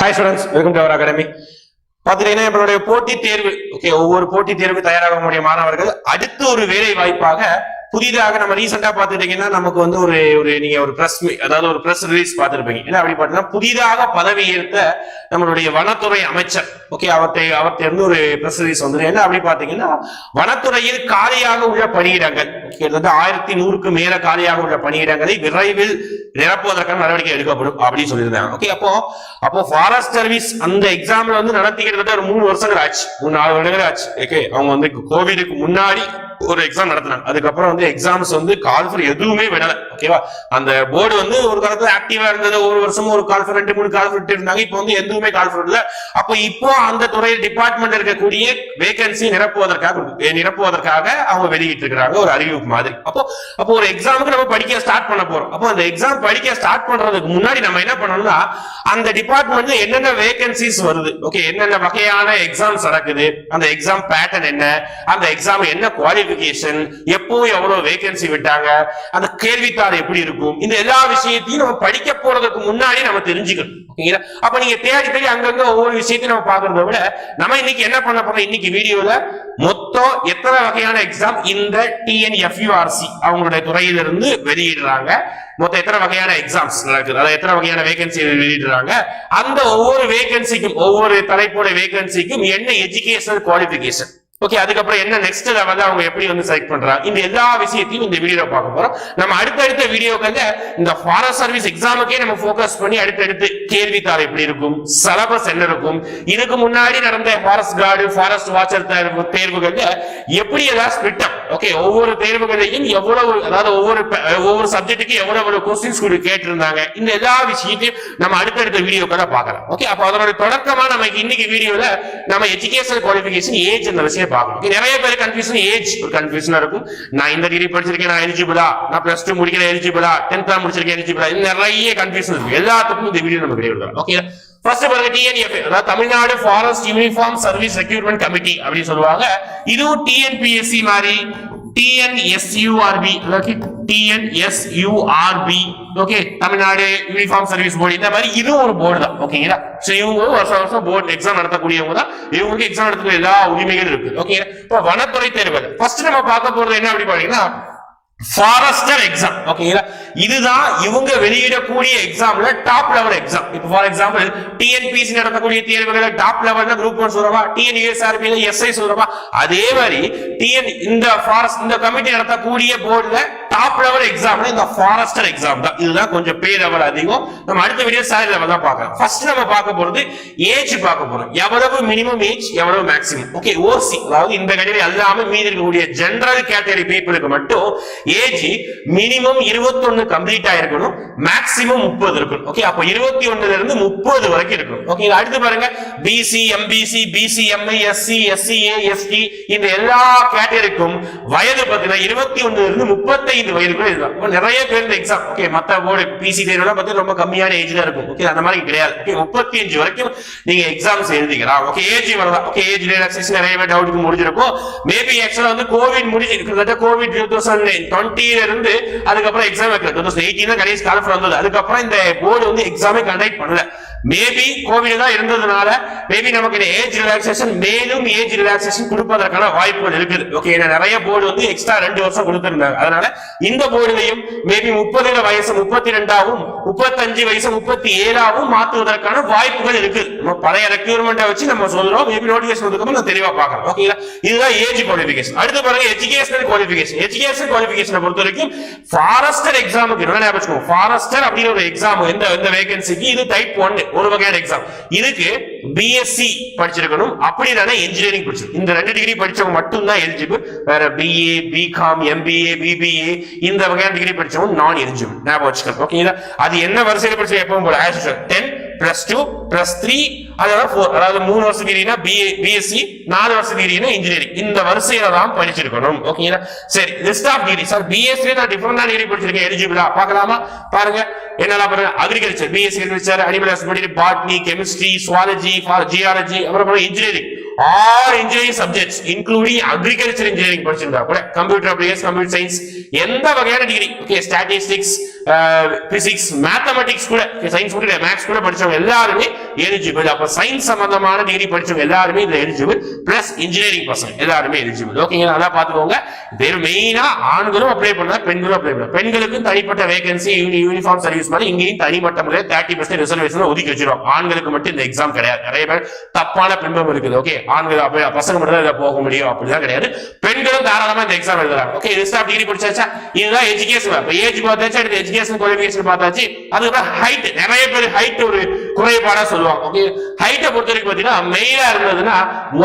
Hi students welcome to our academy பாத்தீங்கன்னா நம்மளுடைய போட்டி தேர்வு ஓகே ஒவ்வொரு போட்டி தேர்வு தயாராகக்கூடிய மாணவர்கள் அடுத்து ஒரு வேலை வாய்ப்பாக புதிதாக நம்ம ரீசெண்டா பாத்துட்டீங்கன்னா நமக்கு வந்து ஒரு ஒரு நீங்க ஒரு பிரஸ் அதாவது ஒரு பிரஸ் ரிலீஸ் பார்த்திருப்பீங்க. என்ன அப்படி பாத்தீங்கன்னா புதிதாக பதவி ஏற்ற நம்மளுடைய வனத்துறை அமைச்சர் ஓகே அவர்கிட்ட அவர்கிட்ட இருந்து ஒரு பிரஸ் ரிலீஸ் வந்து என்ன அப்படி பாத்தீங்கன்னா வனத்துறையில் காலியாக உள்ள பணியிடங்கள் கிட்டத்தட்ட ஆயிரத்தி நூறுக்கு மேல காலியாக உள்ள பணியிடங்களை விரைவில் நிரப்புவதற்கான நடவடிக்கை எடுக்கப்படும் அப்படின்னு சொல்லியிருந்தாங்க ஓகே அப்போ அப்போ ஃபாரஸ்ட் சர்வீஸ் அந்த எக்ஸாம்ல வந்து நடத்தி கிட்டத்தட்ட ஒரு மூணு வருஷங்கள் ஆச்சு மூணு நாலு வருடங்கள் ஆச்சு ஓகே அவங்க வந்து கோவிடுக்கு முன்னாடி ஒரு எக்ஸாம் நடத்தினாங்க. அதுக்கப்புறம் வந்து எக்ஸாம்ஸ் வந்து கால்ஃபர் எதுவுமே விடல. ஓகேவா அந்த போர்டு வந்து ஒரு காலத்துல ஆக்டிவா இருந்தது. ஒரு வருஷமும் ஒரு கால்ஃபர் ரெண்டு மூணு கால்ஃபர் இருந்தாங்க. இப்போ வந்து எதுவுமே கால்ஃபர் இல்ல. அப்போ இப்போ அந்த துறை டிபார்ட்மெண்ட் இருக்கக்கூடிய வேகன்சி நிரப்புவதற்காக நிரப்புவதற்காக அவங்க வெளியிட்டு இருக்கிறாங்க ஒரு அறிவிப்பு மாதிரி. அப்போ அப்போ ஒரு எக்ஸாமுக்கு நம்ம படிக்க ஸ்டார்ட் பண்ண போறோம். அப்போ அந்த எக்ஸாம் படிக்க ஸ்டார்ட் பண்றதுக்கு முன்னாடி நம்ம என்ன பண்ணணும்னா அந்த டிபார்ட்மெண்ட்ல என்னென்ன வேகன்சிஸ் வருது? ஓகே என்னென்ன வகையான எக்ஸாம்ஸ் நடக்குது? அந்த எக்ஸாம் பேட்டர்ன் என்ன? அந்த எக்ஸாம் என்ன குவாலிபிகேஷன் எப்போ எவ்வளவு வேகன்சி விட்டாங்க? அந்த கேள்வித்தாள் எப்படி இருக்கும்? இந்த எல்லா விஷயத்தையும் நம்ம படிக்க போறதுக்கு முன்னாடி நம்ம தெரிஞ்சுக்கணும். ஓகேங்களா? அப்ப நீங்க தேடி தேடி அங்கங்க ஒவ்வொரு விஷயத்தையும் நம்ம பாக்குறத விட நம்ம இன்னைக்கு என்ன பண்ண போறோம்? இன்னைக்கு வீடியோல மொத்தம் எத்தனை வகையான எக்ஸாம் இந்த டிஎன்எஃப்யூஆர்சி அவங்களுடைய துறையிலிருந்து வெளியிடுறாங்க. மொத்தம் எத்தனை வகையான எக்ஸாம்ஸ் நடக்குது? அதாவது எத்தனை வகையான வேகன்சி வெளியிடுறாங்க? அந்த ஒவ்வொரு வேகன்சிக்கும் ஒவ்வொரு தலைப்போட வேகன்சிக்கும் என்ன எஜுகேஷனல் குவாலிபிகேஷன் ஓகே அதுக்கப்புறம் என்ன நெக்ஸ்ட் லெவல்ல அவங்க எப்படி வந்து செலக்ட் பண்றாங்க? இந்த எல்லா விஷயத்தையும் இந்த வீடியோ பார்க்க போறோம். நம்ம அடுத்தடுத்த வீடியோக்கள்ல இந்த ஃபாரஸ்ட் சர்வீஸ் எக்ஸாமுக்கே நம்ம ஃபோக்கஸ் பண்ணி அடுத்தடுத்து கேள்வித்தாள் எப்படி இருக்கும்? சிலபஸ் என்ன இருக்கும்? இதுக்கு முன்னாடி நடந்த ஃபாரஸ்ட் கார்டு ஃபாரஸ்ட் வாட்சர் தேர்வுகள்ல எப்படி எல்லாம் ஸ்பிட் அப் ஓகே ஒவ்வொரு தேர்வுகளையும் எவ்வளவு அதாவது ஒவ்வொரு ஒவ்வொரு சப்ஜெக்ட்டுக்கு எவ்வளவு கொஸ்டின்ஸ் கூட கேட்டிருந்தாங்க. இந்த எல்லா விஷயத்தையும் நம்ம அடுத்தடுத்த வீடியோக்களை பார்க்கலாம். ஓகே அப்போ அதனுடைய தொடக்கமா நமக்கு இன்னைக்கு வீடியோல நம்ம எஜுகேஷன் குவாலிஃபிகேஷன் ஏஜ் அந்த விஷயம் பார்க்கணும் நிறைய பேர் கன்ஃபியூஷன் ஏஜ் ஒரு கன்ஃபியூஷனா இருக்கும். நான் இந்த டிகிரி படிச்சிருக்கேன் நான் எலிஜிபிளா நான் பிளஸ் டூ முடிக்கிறேன் எலிஜிபிளா டென்த் முடிச்சிருக்கேன் எலிஜிபிளா இது நிறைய கன்ஃபியூஷன் இருக்கு. எல்லாத்துக்கும் இந்த வீடியோ நம்ம கிடையாது ஓகே ஃபர்ஸ்ட் பாருங்க டிஎன்எஃப் அதாவது Tamil Nadu forest uniform service recruitment committee அப்படின்னு சொல்லுவாங்க. இதுவும் டிஎன்பிஎஸ்சி மாதிரி TNSURB TNSURB okay Tamil Nadu uniform service board இந்த மாதிரி இதுவும் ஒரு போர்டு தான். ஓகேங்களா சோ இவங்க வருஷம் வருஷம் போர்டு எக்ஸாம் நடத்தக்கூடியவங்க தான். இவங்களுக்கு எக்ஸாம் நடத்தக்கூடிய எல்லா உரிமைகளும் இருக்கு. ஓகேங்களா இப்போ வனத்துறை தேர்வுகள். ஃபர்ஸ்ட் நம்ம பார்க்க போறது என்ன அப்படி பாத்தீங்கன்னா ஃபாரஸ்டர் எக்ஸாம் ஓகேங்களா இதுதான் இவங்க வெளியிடக்கூடிய எக்ஸாம்ல டாப் லெவல் எக்ஸாம் இப்போ ஃபார் எக்ஸாம்பிள் டிஎன்பிசி நடத்தக்கூடிய தேர்வுகளை டாப் லெவல்ல குரூப் ஒன் சொல்றவா டிஎன்யூஎஸ்ஆர்பியில எஸ்ஐ சொல்றவா அதே மாதிரி டிஎன் இந்த ஃபாரஸ்ட் இந்த கமிட்டி நடத்தக்கூடிய போர்டுல டாப் லெவல் எக்ஸாம்ல இந்த ஃபாரஸ்டர் எக்ஸாம் தான் இதுதான் கொஞ்சம் பே லெவல் அதிகம். நம்ம அடுத்த வீடியோ சாரி லெவல் தான் பார்க்கலாம். ஃபர்ஸ்ட் நம்ம பார்க்க போறது ஏஜ் பார்க்க போறோம். எவ்வளவு மினிமம் ஏஜ் எவ்வளவு மேக்ஸிமம் ஓகே ஓசி அதாவது இந்த கேட்டகரி அல்லாம மீதி இருக்கக்கூடிய ஜென்ரல் கேட்டகரி பீப்புளுக்கு மட்டும் ஏஜ் மினிமம் 21 கம்ப்ளீட் ஆயிருக்கணும். மேக்ஸிமம் முப்பது இருக்கணும். ஓகே அப்போ இருபத்தி ஒன்னுல இருந்து முப்பது வரைக்கும் இருக்கணும். ஓகே அடுத்து பாருங்க. BC MBC BC MI SC SCA ST இந்த எல்லா கேட்டகரிக்கும் வயது பார்த்தீங்கன்னா இருபத்தி ஒண்ணுல இருந்து முப்பத்தைந்து வயதுக்குள்ள இதுதான். நிறைய பேர் இந்த எக்ஸாம் ஓகே மத்த போர்டு பிசி தேர்வுலாம் பார்த்து ரொம்ப கம்மியான ஏஜ்ல இருக்கும். ஓகே அந்த மாதிரி கிடையாது. ஓகே முப்பத்தி அஞ்சு வரைக்கும் நீங்க எக்ஸாம்ஸ் எழுதிக்கலாம். ஓகே ஏஜ் வரலாம் ஓகே ஏஜ் ரிலாக்ஸேஷன் நிறைய பேர் டவுட்டுக்கு முடிஞ்சிருக்கும். மேபி ஆக்சுவலா வந்து கோவிட் முடிஞ்சு கிட்டத்தட்ட கோவிட் டூ தௌசண்ட் டுவெண்ட்டில இருந்து அதுக்கப்புறம் எக்ஸாம் வைக்கல. டூ தௌசண்ட் எயிட்டீன் கடைசி காலத்தில் வந்தது. அதுக்கப்புறம் இந்த போர்டு வந்து எக்ஸாமே கண்டக்ட் பண்ணல. மேபி கோவிட் தான் இருந்ததுனால மேபி நமக்கு இந்த ஏஜ் ரிலாக்ஸேஷன் மேலும் ஏஜ் ரிலாக்ஸேஷன் கொடுப்பதற்கான வாய்ப்புகள் இருக்குது. ஓகே நிறைய போர்டு வந்து எக்ஸ்ட்ரா ரெண்டு வருஷம் கொடுத்திருந்தாங்க. அதனால இந்த போர்டுலையும் மேபி முப்பது வயசு முப்பத்தி ரெண்டாவும் முப்பத்தஞ்சு வயசு முப்பத்தி ஏழாவும் மாற்றுவதற்கான வாய்ப்புகள் இருக்கு நம்ம பழைய ரெக்யூர்மெண்ட்டை வச்சு நம்ம சொல்றோம். மேபி நோட்டிபிகேஷன் வந்து நான் தெளிவா பார்க்கலாம். ஓகேங்களா இதுதான் ஏஜ் குவாலிஃபிகேஷன் அடுத்து பாருங்க எஜுகேஷனல் குவாலிஃபிகேஷன் எஜுகேஷன் குவாலிஃபிகேஷனை பொறுத்த வரைக்கும் ஃபாரஸ்டர் எக்ஸாமுக்கு என்ன ஞாபகம் ஃபாரஸ்டர் அப்படிங்கிற ஒரு எக்ஸாம் எந்த எந்த வேகன்சிக்கு இது டைப் ஒன்னு ஒரு வகையான எக்ஸாம் இதுக்கு பிஎஸ்சி படிச்சிருக்கணும். அப்படி இல்லைன்னா இன்ஜினியரிங் படிச்சிருக்கணும். இந்த ரெண்டு டிகிரி படிச்சவங்க மட்டும்தான் எலிஜிபிள் வேற பிஏ பிகாம் எம்பிஏ பிபிஏ இந்த வகையான டிகிரி படிச்சவங்க நான் எலிஜிபிள் ஞாபகம் வச்சுக்கணும் ஓகேங்களா அது என்ன வரிசையில் படிச்ச எப்பவும் போல? Ten plus two plus three அதோட ஃபோர் அதாவது மூணு வருஷம் டிகிரினா பிஏ பிஎஸ்சி நாலு வருஷம் டிகிரினா இன்ஜினியரிங் இந்த வரிசையில தான் படிச்சிருக்கணும். ஓகேங்களா சரி list of degree sir BSc நான் டிஃபரெண்டா டிகிரி படிச்சிருக்கேன். எலிஜிபிளா பார்க்கலாமா? பாருங்க. என்னெல்லாம் பாருங்க? Agriculture BSc agriculture animal husbandry botany chemistry zoology geology அப்புறம் engineering all engineering subjects including agriculture engineering படிச்சிருந்தா கூட கம்ப்யூட்டர் அப்ளிகேஷன் கம்ப்யூட்டர் சயின்ஸ் எந்த வகையான degree okay statistics physics mathematics கூட சயின்ஸ் கூட மேக்ஸ் கூட படிச்சவங்க எல்லாருமே எலிஜிபிள் அப்ப சயின்ஸ் சம்பந்தமான டிகிரி படிச்சவங்க எல்லாருமே இதுல எலிஜிபிள் பிளஸ் இன்ஜினியரிங் பர்சன் எல்லாருமே எலிஜிபிள் ஓகேங்களா அதான் பாத்துக்கோங்க இது மெயினா ஆண்களும் அப்ளை பண்ணலாம் பெண்களும் அப்ளை பண்ணலாம் பெண்களுக்கும் தனிப்பட்ட வேகன்சி யூனிஃபார்ம் சர்வீஸ் மாதிரி இங்கேயும் தனிப்பட்ட முறையில் தேர்ட்டி பர்சன்ட் ரிசர்வேஷன் ஒதுக்கி வச்சிருவோம். ஆண்களுக்கு மட்டும் இந்த எக்ஸாம் கிடையாது. நிறைய பேர் தப்பான பின்பம் இருக்குது. ஓகே ஆண்கள் அப்ப பசங்க மட்டும் தான் இதுல போக முடியும். அப்படிலாம் கிடையாது. பெண்களும் தாராளமா இந்த எக்ஸாம் எழுதலாம். ஓகே இது டிகிரி படிச்சாச்சா இதுதான் எஜுகேஷன் இப்போ ஏஜ் பார்த்தாச்சு அடுத்து எஜுகேஷன் குவாலிஃபிகேஷன் பார்த்தாச்சு. அதுக்கப்புறம் ஹைட் நிறைய பேர் ஹைட் ஒரு குறைபாடா சொல்லுவாங்க. ஓகே ஹைட்டை பொறுத்த வரைக்கும் பாத்தீங்கன்னா மெயிலா இருந்ததுன்னா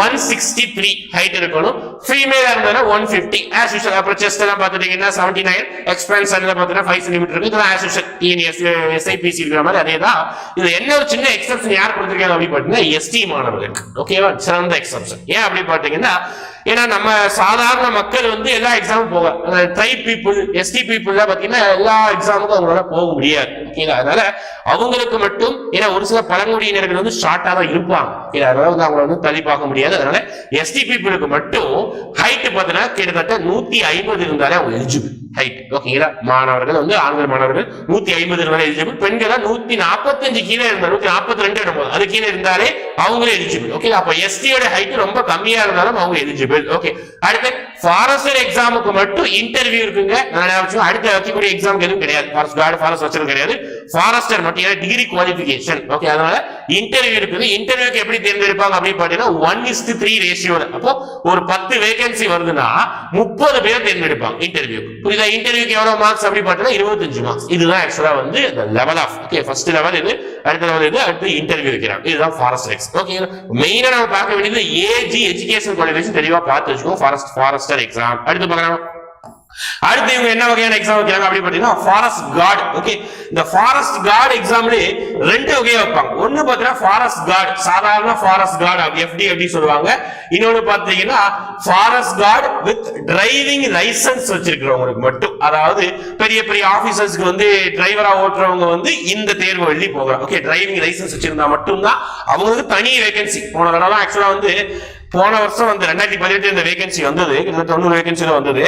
ஒன் சிக்ஸ்டி த்ரீ ஹைட் இருக்கணும் ஃபீமேலா இருந்ததுன்னா ஒன் ஃபிஃப்டி ஆஸ் யூஷுவல் அப்புறம் செஸ்ட் எல்லாம் பார்த்துட்டீங்கன்னா செவன்டி நைன் எக்ஸ்பென்ஸ் பார்த்தீங்கன்னா ஃபைவ் சென்டிமீட்டர் இருக்கு. இதெல்லாம் ஆஸ் யூஷுவல் டிஎன்எஸ் எஸ்ஐபிசி இருக்கிற மாதிரி அதே தான் இது என்ன ஒரு சின்ன எக்ஸப்ஷன் யார் கொடுத்துருக்காங்க அப்படின்னு பார்த்தீங்கன்னா எஸ்டி மாணவர்களுக்கு ஓகேவா சிறந்த எக்ஸப்ஷன் ஏன் அப்படி பார்த்தீங்கன்னா ஏன்னா நம்ம சாதாரண மக்கள் வந்து எல்லா எக்ஸாமும் போக ட்ரைப் பீப்புள் எஸ்டி பீப்புள் பாத்தீங்கன்னா எல்லா எக்ஸாமுக்கும் அவங்களால போக முடியாது. ஓகேங்களா அதனால அவங்களுக்கு மட்டும் ஏன்னா ஒரு சில பழங்குடியினர்கள் வந்து ஷார்ட்டாக தான் இருப்பாங்க. ஓகேங்களா அதனால வந்து அவங்கள வந்து தள்ளி பார்க்க முடியாது. அதனால எஸ்டி பீப்புளுக்கு மட்டும் ஹைட் பார்த்தீங்கன்னா கிட்டத்தட்ட நூத்தி ஐம்பது இருந்தாலே அவங்க எலிஜிபிள் ஹைட் ஓகேங்களா மாணவர்கள் வந்து ஆண்கள் மாணவர்கள் நூத்தி ஐம்பது இருந்தாலே எலிஜிபிள் பெண்கள் நூத்தி நாற்பத்தஞ்சு கீழே இருந்தால் நூத்தி நாற்பத்தி ரெண்டு இடம்போது அது கீழே இருந்தாலே அவங்களும் எலிஜிபிள் ஓகே அப்ப எஸ்டியோட ஹைட் ரொம்ப கம்மியா இருந்தாலும் அவங்க எலிஜிபிள் ஓகே அடுத்து ஃபாரஸ்டர் எக்ஸாமுக்கு மட்டும் இன்டர்வியூ இருக்குங்க. நான் ஞாபகம் அடுத்த வைக்கக்கூடிய எக்ஸாமுக்கு எதுவும் கிடையாது. ஃபாரஸ்ட் கார்டு ஃபாரஸ்ட் வச்சது கிடையாது. ஃபாரஸ்டர் மட்டும் டிகிரி குவாலிஃபிகேஷன் ஓகே அதனால இன்டர்வியூ இருக்குது. இன்டர்வியூக்கு எப்படி தேர்ந்தெடுப்பாங்க அப்படின்னு பாத்தீங்கன்னா ஒன் இஸ்டு த்ரீ ரேஷியோட அப்போ ஒரு பத்து வேகன்சி வருதுன்னா முப்பது பேர் தேர்ந்தெடுப்பாங்க இன்டர்வியூக்கு புரியுதா? இன்டர்வியூக்கு எவ்வளவு மார்க்ஸ் அப்படி பார்த்தீங்கன்னா இருபத்தஞ்சு மார்க்ஸ் இதுதான் ஆக்சுவலா வந்து level of okay first level இது அடுத்த லெவல் இது அடுத்து இன்டர்வியூ வைக்கிறாங்க. இதுதான் ஃபாரஸ்ட் எக்ஸ் ஓகே மெயினா நம்ம பார்க்க வேண்டியது ஏஜி எஜுகேஷன் குவாலிஃபிகேஷன் தெளிவா பார்த்து வச்சுக்கோங்க. ஃபாரஸ்ட் ஃபாரஸ்டர் எக்ஸாம் அடுத்து பார்க்கலாம். அடுத்து இவங்க என்ன வகையான எக்ஸாம் வைக்கிறாங்க அப்படி பாத்தீங்கன்னா ஃபாரஸ்ட் கார்டு ஓகே இந்த ஃபாரஸ்ட் கார்டு எக்ஸாம்லயே ரெண்டு வகையா வைப்பாங்க. ஒண்ணு பாத்தீங்கன்னா ஃபாரஸ்ட் கார்டு சாதாரண ஃபாரஸ்ட் கார்டு எஃப்டி எப்படி சொல்லுவாங்க. இன்னொன்னு பாத்தீங்கன்னா forest guard with driving licence வச்சிருக்கிறவங்களுக்கு மட்டும். அதாவது பெரிய பெரிய ஆபீசர்ஸ்க்கு வந்து டிரைவரா ஓட்டுறவங்க வந்து இந்த தேர்வு எழுதி போகிறாங்க ஓகே டிரைவிங் லைசன்ஸ் வச்சிருந்தா மட்டும்தான் அவங்களுக்கு தனி வேகன்சி போன தடவை ஆக்சுவலா வந்து போன வருஷம் வந்து ரெண்டாயிரத்தி பதினெட்டு இந்த வேகன்சி வந்தது கிட்டத்தட்ட தொண்ணூறு வேகன்சி வந்தது.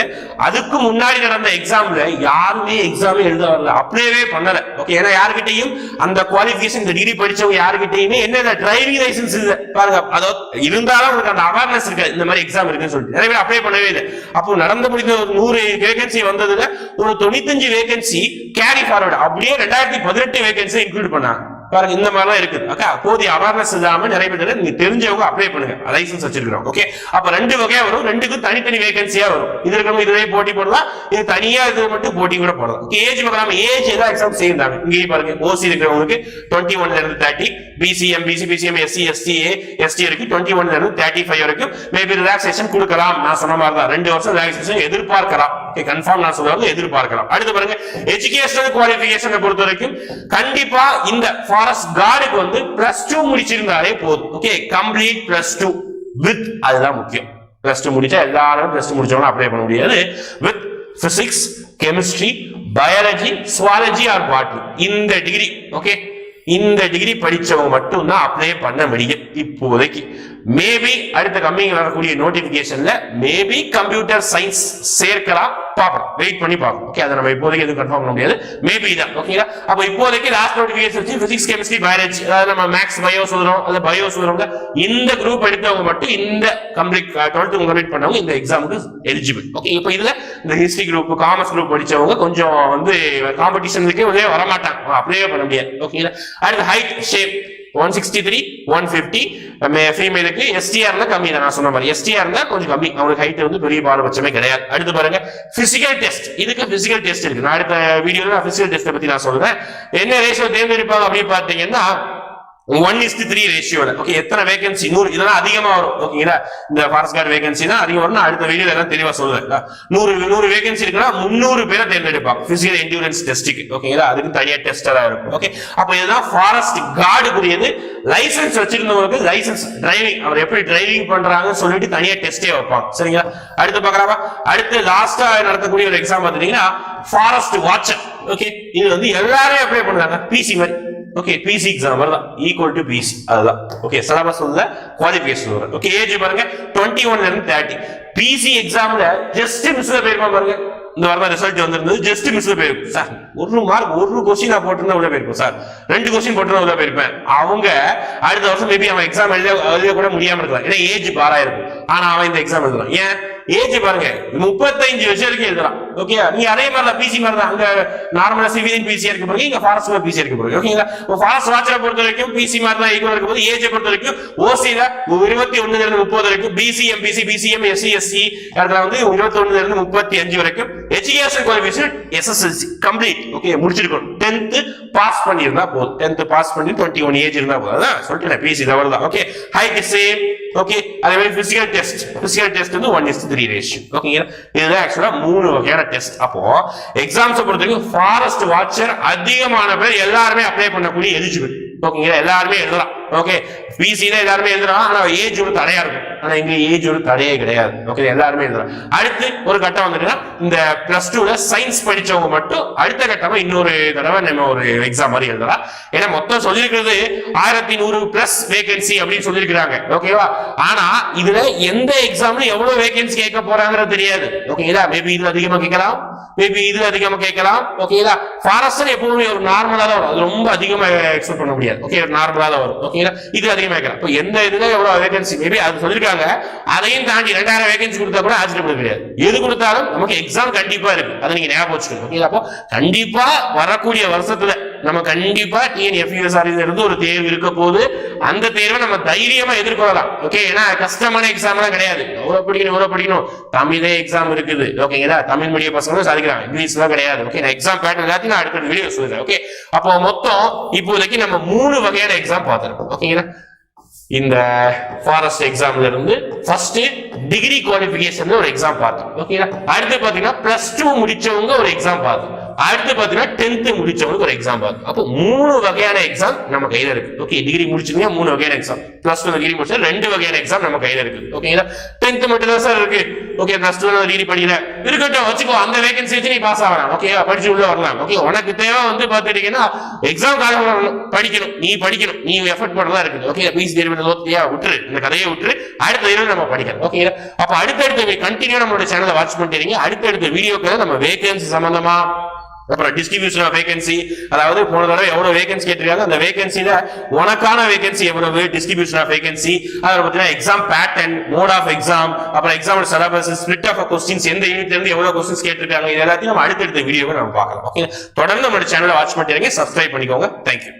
அதுக்கு முன்னாடி நடந்த எக்ஸாம்ல யாருமே எக்ஸாமே எழுத வரல. அப்படியே பண்ணல. ஓகே ஏன்னா யாருக்கிட்டையும் அந்த குவாலிபிகேஷன் இந்த டிகிரி படிச்சவங்க யாருக்கிட்டையுமே என்ன டிரைவிங் லைசன்ஸ் இல்ல. பாருங்க அதோ இருந்தாலும் உங்களுக்கு அந்த அவேர்னஸ் இருக்கு. இந்த மாதிரி எக்ஸாம் இருக்குன்னு சொல்லிட்டு. நிறைய பேர் அப்ளை பண்ணவே இல்லை. அப்போ நடந்து முடிந்த ஒரு நூறு வேகன்சி வந்ததுல ஒரு தொண்ணூத்தஞ்சு வேகன்சி கேரி ஃபார்வர்டு அப்படியே ரெண்டாயிரத்தி பதினெட்டு வேகன்சி இன்க்ளூட் பண்ணாங்க. பாருங்க இந்த மாதிரிலாம் இருக்குது. ஓகே போதிய அவேர்னஸ் இல்லாம நிறைய பேர் நீங்க தெரிஞ்சவங்க அப்ளை பண்ணுங்க. லைசன்ஸ் வச்சிருக்கிறோம். ஓகே அப்ப ரெண்டு வகையா வரும். ரெண்டுக்கும் தனித்தனி வேகன்சியா வரும். இது இருக்கிறவங்க இதுவே போட்டி போடலாம். இது தனியா இது மட்டும் போட்டி கூட போடலாம். ஏஜ் பார்க்காம ஏஜ் ஏதாவது எக்ஸாம் செய்யிருந்தாங்க இங்கேயும் பாருங்க ஓசி இருக்கிறவங்களுக்கு டுவெண்ட்டி ஒன்ல இருந்து thirty BCM BC BCM SC ST ST இருக்கு டுவெண்ட்டி ஒன்ல இருந்து தேர்ட்டி ஃபைவ் வரைக்கும் மேபி ரிலாக்ஸேஷன் கொடுக்கலாம். நான் சொன்ன மாதிரி தான் ரெண்டு வருஷம் ரிலாக்ஸேஷன் எதிர்பார்க்கலாம். கன்ஃபார்ம் நான் சொல்றது எதிர்பார்க்கலாம். அடுத்து பாருங்க எஜுகேஷனல் குவாலிபிகேஷனை பொறுத்த வரைக்கும் கண்டிப்பா இந்த ஃபாரஸ்ட் கார்டுக்கு வந்து பிளஸ் டூ முடிச்சிருந்தாலே போதும். Okay complete plus two with அதுதான் முக்கியம். பிளஸ் டூ முடிச்சா எல்லாரும் பிளஸ் டூ முடிச்சவங்க அப்ளை பண்ண முடியாது. With physics chemistry biology zoology or botany இந்த டிகிரி ஓகே இந்த டிகிரி படிச்சவங்க மட்டும் தான் அப்ளை பண்ண முடியும். இப்போதைக்கு. மேபி அடுத்த கம்மிங் வரக்கூடிய நோட்டிபிகேஷன்ல மேபி கம்ப்யூட்டர் சயின்ஸ் சேர்க்கலாம். பார்ப்போம். வெயிட் பண்ணி பார்ப்போம். ஓகே அதை நம்ம இப்போதைக்கு எதுவும் கன்ஃபார்ம் பண்ண முடியாது. மேபி தான் ஓகேங்களா அப்போ இப்போதைக்கு லாஸ்ட் நோட்டிபிகேஷன் வச்சு பிசிக்ஸ் கெமிஸ்ட்ரி பயாலஜி அதாவது நம்ம மேக்ஸ் பயோ சுதரம் அல்ல பயோ சொல்றவங்க இந்த குரூப் எடுத்தவங்க மட்டும் இந்த கம்ப்ளீட் டுவெல்த் கம்ப்ளீட் பண்ணவங்க இந்த எக்ஸாமுக்கு எலிஜிபிள் ஓகே இப்போ இதுல இந்த ஹிஸ்ட்ரி குரூப் காமர்ஸ் குரூப் படிச்சவங்க கொஞ்சம் வந்து காம்படிஷனுக்கே வந்து வரமாட்டாங்க. அப்படியே பண்ண முடியாது. ஓகேங்களா அடுத்து height shape one sixty three one fifty ஃபீமேலுக்கு எஸ்டிஆர் இருந்தா கம்மி தான். நான் சொன்ன மாதிரி எஸ்டிஆர் இருந்தால் கொஞ்சம் கம்மி. அவங்களுக்கு ஹைட் வந்து பெரிய பாரபட்சமே கிடையாது. அடுத்து பாருங்க பிசிக்கல் டெஸ்ட் இதுக்கு பிசிக்கல் டெஸ்ட் இருக்கு. நான் அடுத்த வீடியோல நான் பிசிக்கல் டெஸ்ட் பத்தி நான் சொல்றேன். என்ன ரேஷியோ தேர்ந்தெடுப்பாங்க அப்படின்னு பார்த்தீங்கன்னா ஒன் இஸ்டி த்ரீ ரேஷியோல ஓகே எத்தனை வேகன்சி நூறு. இதெல்லாம் அதிகமா வரும். ஓகேங்களா இந்த ஃபாரஸ்ட் கார்டு வேகன்சி தான் அதிகம் வரும் அடுத்த வீடியோ எல்லாம் தெளிவா சொல்லுவேன். நூறு நூறு வேகன்சி இருக்குன்னா முந்நூறு பேரை தேர்ந்தெடுப்பாங்க. பிசிக்கல் என்டூரன்ஸ் டெஸ்ட்டுக்கு ஓகேங்களா அதுக்கு தனியா டெஸ்டரா இருக்கும். ஓகே அப்போ இதுதான் ஃபாரஸ்ட் கார்டுக்குரியது லைசன்ஸ் வச்சிருந்தவங்களுக்கு லைசன்ஸ் டிரைவிங் அவர் எப்படி டிரைவிங் பண்றாங்கன்னு சொல்லிட்டு தனியா டெஸ்டே வைப்பாங்க. சரிங்களா? அடுத்து பார்க்கலாமா? அடுத்து லாஸ்டா நடத்தக்கூடிய ஒரு எக்ஸாம் பாத்தீங்கன்னா ஃபாரஸ்ட் வாட்சர் ஓகே இது வந்து எல்லாரும் அப்ளை பண்றாங்க பிசி மாதிரி. ஓகே பிசி எக்ஸாம் தான் ஈக்குவல் டு பிசி அதுதான். ஓகே சிலபஸ் உள்ள குவாலிஃபிகேஷன் வரும் ஓகே ஏஜ் பாருங்க. டுவெண்ட்டி ஒன்ல இருந்து தேர்ட்டி பிசி எக்ஸாம்ல ஜஸ்ட் மிஸ்ல போயிருப்பா பாருங்க. இந்த வாரம் ரிசல்ட் வந்திருந்தது. ஜஸ்ட் மிஸ்ல போயிருக்கும். சார் ஒரு மார்க் ஒரு கொஸ்டின் நான் போட்டிருந்தா உள்ள போயிருக்கும் சார் ரெண்டு கொஸ்டின் போட்டிருந்தா உள்ள போயிருப்பேன் அவங்க அடுத்த வருஷம் மேபி அவன் எக்ஸாம் எழுத எழுத கூட முடியாம இருக்கலாம். ஏன்னா ஏஜ் பாரா இருக்கும். ஆனா அவன் இந்த எக்ஸாம் எழுதலாம் ஏன்? ஏஜ் பாருங்க. முப்பத்தஞ்சு வருஷம் வரைக்கும் எழுதலாம் ஓகே நீ அதே மாதிரி தான் பிசி மாதிரி தான் அங்க நார்மலா சிவிலியன் பிசி இருக்க போறீங்க இங்க ஃபாரஸ்ட் பிசி இருக்க போறீங்க. ஓகேங்களா ஃபாரஸ்ட் வாட்சரை பொறுத்த வரைக்கும் பிசி மாதிரி தான் ஈக்குவல் இருக்கும் போது ஏஜ் பொறுத்த வரைக்கும் ஓசியில இருபத்தி ஒண்ணுல இருந்து முப்பது வரைக்கும் BC MBC BCM SC SC இடத்துல வந்து இருபத்தி ஒண்ணுல இருந்து முப்பத்தி அஞ்சு வரைக்கும் education qualification SSLC complete okay முடிச்சிருக்கணும். டென்த் பாஸ் பண்ணியிருந்தா போதும். டென்த் பாஸ் பண்ணி டுவெண்ட்டி ஒன் ஏஜ் இருந்தா போதும். அதான் சொல்லிட்டேன் பிசி லெவல் தான். ஓகே ஹைட் சேம் ஓகே அதே மாதிரி பிசிக்கல் டெஸ்ட் பிசிக்கல் டெஸ்ட் வந்து ஒன் இஸ் த்ரீ ரேஷியோ ஓகேங்களா இதுதான் ஆக்சுவலா மூணு வகையான டெஸ்ட் அப்போ எக்ஸாம்ஸை பொறுத்த வரைக்கும் ஃபாரஸ்ட் வாட்சர் அதிகமான பேர் எல்லாருமே அப்ளை பண்ணக்கூடிய எலிஜிபிள் ஓகேங்களா எல்லாருமே எழுதலாம். ஓகே பிசி தான் எல்லாருமே எழுதுறான் ஆனா ஏஜ் ஒரு தடையா இருக்கும். ஆனா இங்க ஏஜ் ஒரு தடையே கிடையாது. ஓகே எல்லாருமே எழுதுறோம் அடுத்து ஒரு கட்டம் வந்துட்டுன்னா இந்த பிளஸ் டூல சயின்ஸ் படிச்சவங்க மட்டும் அடுத்த கட்டமா இன்னொரு தடவை நம்ம ஒரு எக்ஸாம் மாதிரி எழுதலாம். ஏன்னா மொத்தம் சொல்லியிருக்கிறது ஆயிரத்தி நூறு பிளஸ் வேகன்சி அப்படின்னு சொல்லியிருக்கிறாங்க. ஓகேவா ஆனா இதுல எந்த எக்ஸாம்ல எவ்வளவு வேகன்சி கேட்க போறாங்கிறது தெரியாது. ஓகேங்களா மேபி இது அதிகமா கேட்கலாம். மேபி இது அதிகமா கேட்கலாம். ஓகேங்களா ஃபாரஸ்டர் எப்பவுமே ஒரு நார்மலா தான் வரும். அது ரொம்ப அதிகமா எக்ஸ்பெக்ட் பண்ண முடியாது. ஓகே நார்மலாக தான் வரும். ஓகேங்களா இது அதிகமா கேட்கலாம். இப்போ எந்த இதுல எவ்வளவு வேகன்சி மேபி அது சொல்லிருக்காங்க அதையும் தாண்டி ரெண்டாயிரம் வேகன்சி கொடுத்தா கூட ஆச்சரியப்பட கிடையாது எது கொடுத்தாலும் நமக்கு எக்ஸாம் கண்டிப்பா இருக்கு. அதை நீங்க ஞாபகம் வச்சுக்கணும். ஓகேங்களா அப்போ கண்டிப்பா வரக்கூடிய வருஷத்துல நம்ம கண்டிப்பா டிஎன்எஃப்யூஎஸ்ஆர் இருந்து ஒரு தேர்வு இருக்க போது அந்த தேர்வை நம்ம தைரியமா எதிர்கொள்ளலாம். ஓகே ஏன்னா கஷ்டமான எக்ஸாம் எல்லாம் கிடையாது. எவ்வளவு படிக்கணும் எவ்வளவு படிக்கணும். தமிழே எக்ஸாம் இருக்குது. ஓகேங்களா தமிழ் மீடியம் பசங்களும் சாதிக்கிறாங்க. இங்கிலீஷ் எல்லாம் கிடையாது. ஓகே நான் எக்ஸாம் பேட்டர்ன் எல்லாத்தையும் நான் அடுத்த வீடியோ சொல்லுறேன் ஓகே அப்போ மொத்தம் இப்போதைக்கு நம்ம மூணு வகையான எக்ஸாம் பார்த்துருக்கோம். ஓகேங்களா இந்த ஃபாரஸ்ட் எக்ஸாம்ல இருந்து ஃபர்ஸ்ட் டிகிரி குவாலிஃபிகேஷன் ஒரு எக்ஸாம் பார்த்தோம் ஓகேங்களா அடுத்து பாத்தீங்கன்னா பிளஸ் டூ முடிச்சவங்க ஒரு எக்ஸாம் பார்த்தோம் அடுத்து பாத்தீங்கன்னா டென்த் முடிச்சவங்களுக்கு ஒரு எக்ஸாம் பார்க்கும் அப்போ மூணு வகையான எக்ஸாம் நம்ம கையில இருக்கு. ஓகே டிகிரி முடிச்சிருந்தா மூணு வகையான எக்ஸாம் பிளஸ் டூ டிகிரி முடிச்சா ரெண்டு வகையான எக்ஸாம் நம்ம கையில இருக்கு. ஓகேங்களா டென்த் மட்டும் தான் சார் இருக்கு. ஓகே பிளஸ் டூ டிகிரி படிக்கல. இருக்கட்டும் வச்சுக்கோ அந்த வேகன்சி வச்சு நீ பாஸ் ஆகலாம். ஓகே படிச்சு உள்ள வரலாம். ஓகே உனக்கு தேவை வந்து பாத்துட்டீங்கன்னா எக்ஸாம் காலம் படிக்கணும். நீ படிக்கணும். நீ எஃபர்ட் பண்ணலாம் இருக்குது ஓகே பிசி தேர்வு தோத்தியா விட்டுரு. இந்த கதையை விட்டுரு. அடுத்த தேர்வு நம்ம படிக்கலாம். ஓகே அப்ப அடுத்தடுத்த கண்டினியூ நம்மளோட சேனலை வாட்ச் பண்ணிட்டு அடுத்தடுத்த வீடியோக்களை நம்ம வேகன்சி சம்பந்தமா அப்புறம் டிஸ்ட்ரிபியூஷன் ஆஃப் வேகன்சி அதாவது போன தடவை எவ்வளவு வேகன்சி கேட்டிருக்காங்க? அந்த வேகன்சியில உனக்கான வேகன்சி எவ்வளவு? டிஸ்ட்ரிபியூஷன் ஆஃப் வேகன்சி அதில் பார்த்தீங்கன்னா exam pattern mode of exam அப்புறம் exam syllabus split of questions எந்த யூனிட்ல இருந்து எவ்வளவு கொஸ்டின்ஸ் கேட்டிருக்காங்க? இது எல்லாத்தையும் நம்ம அடுத்தடுத்த வீடியோவை நம்ம பார்க்கலாம். ஓகே தொடர்ந்து நம்ம சேனலை வாட்ச் பண்ணிட்டு சப்ஸ்கிரைப் பண்ணிக்கோங்க. தேங்க்யூ